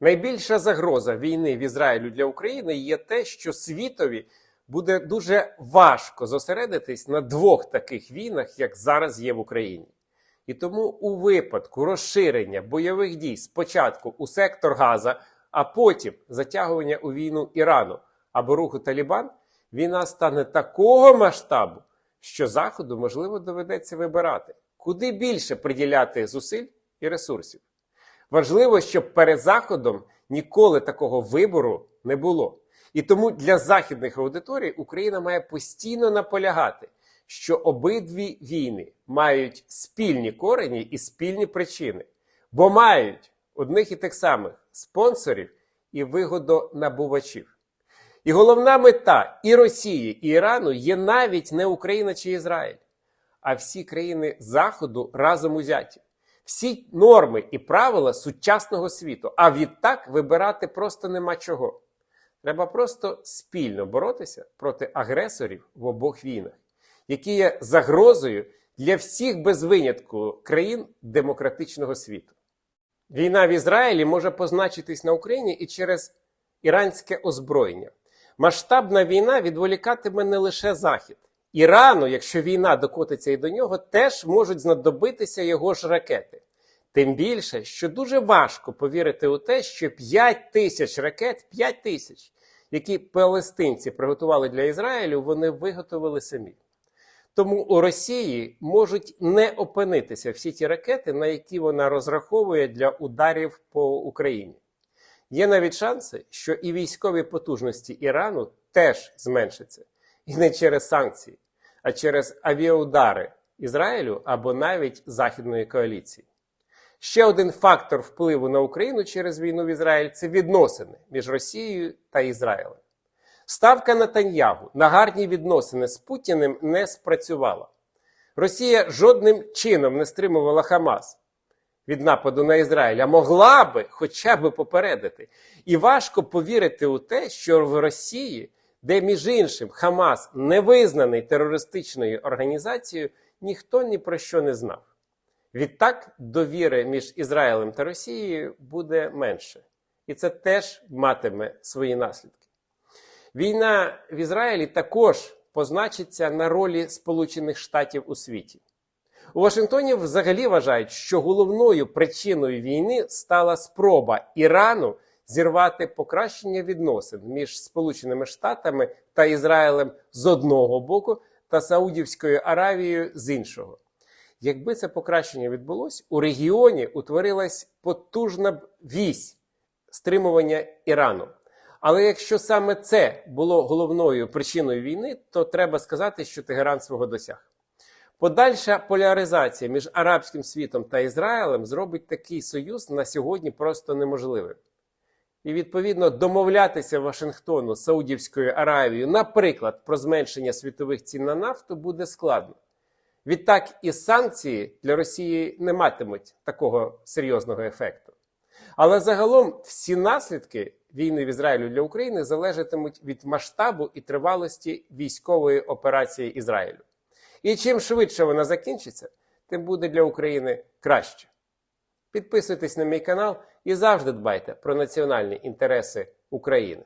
Найбільша загроза війни в Ізраїлю для України є те, що світові буде дуже важко зосередитись на двох таких війнах, як зараз є в Україні. І тому у випадку розширення бойових дій спочатку у сектор Газа, а потім затягування у війну Ірану або руху Талібан, війна стане такого масштабу, що Заходу можливо доведеться вибирати, куди більше приділяти зусиль і ресурсів. Важливо, щоб перед Заходом ніколи такого вибору не було. І тому для західних аудиторій Україна має постійно наполягати, що обидві війни мають спільні корені і спільні причини, бо мають одних і тих самих спонсорів і вигодонабувачів. І головна мета і Росії, і Ірану є навіть не Україна чи Ізраїль, а всі країни Заходу разом узяті. Всі норми і правила сучасного світу. А відтак вибирати просто нема чого. Треба просто спільно боротися проти агресорів в обох війнах, які є загрозою для всіх без винятку країн демократичного світу. Війна в Ізраїлі може позначитись на Україні і через іранське озброєння. Масштабна війна відволікатиме не лише Захід. Ірану, якщо війна докотиться і до нього, теж можуть знадобитися його ж ракети. Тим більше, що дуже важко повірити у те, що 5 тисяч ракет, 5 тисяч, які палестинці приготували для Ізраїлю, вони виготовили самі. Тому у Росії можуть не опинитися всі ті ракети, на які вона розраховує для ударів по Україні. Є навіть шанси, що і військові потужності Ірану теж зменшаться. І не через санкції, а через авіаудари Ізраїлю або навіть Західної коаліції. Ще один фактор впливу на Україну через війну в Ізраїль це відносини між Росією та Ізраїлем. Ставка Натаньягу на гарні відносини з Путіним не спрацювала. Росія жодним чином не стримувала Хамас від нападу на Ізраїль, а могла би хоча б попередити. І важко повірити у те, що в Росії, де між іншим Хамас не визнаний терористичною організацією, ніхто ні про що не знав. Відтак довіри між Ізраїлем та Росією буде менше, і це теж матиме свої наслідки. Війна в Ізраїлі також позначиться на ролі Сполучених Штатів у світі. У Вашингтоні взагалі вважають, що головною причиною війни стала спроба Ірану зірвати покращення відносин між Сполученими Штатами та Ізраїлем з одного боку та Саудівською Аравією з іншого. Якби це покращення відбулось, у регіоні утворилась потужна вісь стримування Ірану. Але якщо саме це було головною причиною війни, то треба сказати, що Тегеран свого досяг. Подальша поляризація між арабським світом та Ізраїлем зробить такий союз на сьогодні просто неможливим. І відповідно домовлятися Вашингтону з Саудівською Аравією, наприклад, про зменшення світових цін на нафту буде складно. Відтак і санкції для Росії не матимуть такого серйозного ефекту. Але загалом всі наслідки війни в Ізраїлю для України залежатимуть від масштабу і тривалості військової операції Ізраїлю. І чим швидше вона закінчиться, тим буде для України краще. Підписуйтесь на мій канал і завжди дбайте про національні інтереси України.